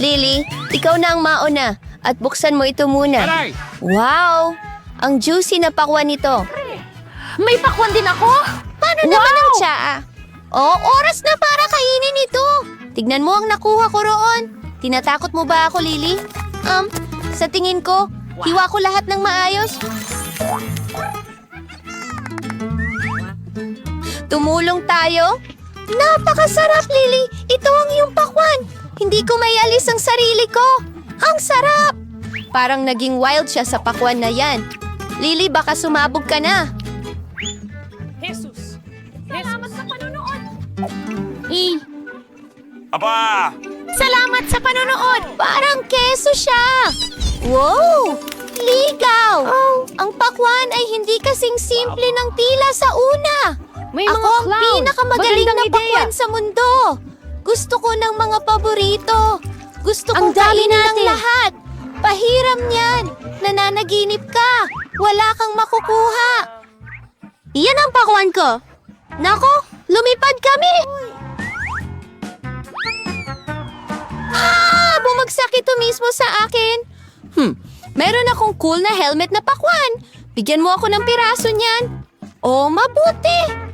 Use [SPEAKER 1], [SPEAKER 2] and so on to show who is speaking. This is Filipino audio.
[SPEAKER 1] Lily, ikaw na ang mauna at buksan mo ito muna.
[SPEAKER 2] Aray!
[SPEAKER 1] Wow! Ang juicy na pakwan nito.
[SPEAKER 3] May pakwan din ako?
[SPEAKER 1] Paano naman ang tsaa? Oh, oras na para kainin ito. Tignan mo ang nakuha ko roon. Tinatakot mo ba ako, Lily? Um, sa tingin ko, hiwa ko lahat ng maayos. Tumulong tayo? Napakasarap, Lily! Ito ang iyong pakwan! Hindi ko may alis ang sarili ko! Ang sarap! Parang naging wild siya sa pakwan na yan. Lily, baka sumabog ka na.
[SPEAKER 3] Salamat sa panonood. Eh,
[SPEAKER 2] Aba!
[SPEAKER 3] salamat sa panonood.
[SPEAKER 1] Parang keso siya! Wow! Ligaw! Ang pakwan ay hindi kasing simple ng tila sa una.
[SPEAKER 3] May
[SPEAKER 1] Ako
[SPEAKER 3] mga
[SPEAKER 1] ang
[SPEAKER 3] clown.
[SPEAKER 1] pinakamagaling
[SPEAKER 3] Magandang
[SPEAKER 1] na
[SPEAKER 3] ideya.
[SPEAKER 1] pakwan sa mundo. Gusto ko ng mga paborito. Gusto
[SPEAKER 3] Ang
[SPEAKER 1] kong
[SPEAKER 3] dami
[SPEAKER 1] kainin ng lahat. Pahiram niyan. Nananaginip ka. Wala kang makukuha. Iyan ang pakwan ko. Nako, lumipad kami. Ah! Bumagsak ito mismo sa akin. Hmm, meron akong cool na helmet na pakwan. Bigyan mo ako ng piraso niyan. Oh, mabuti.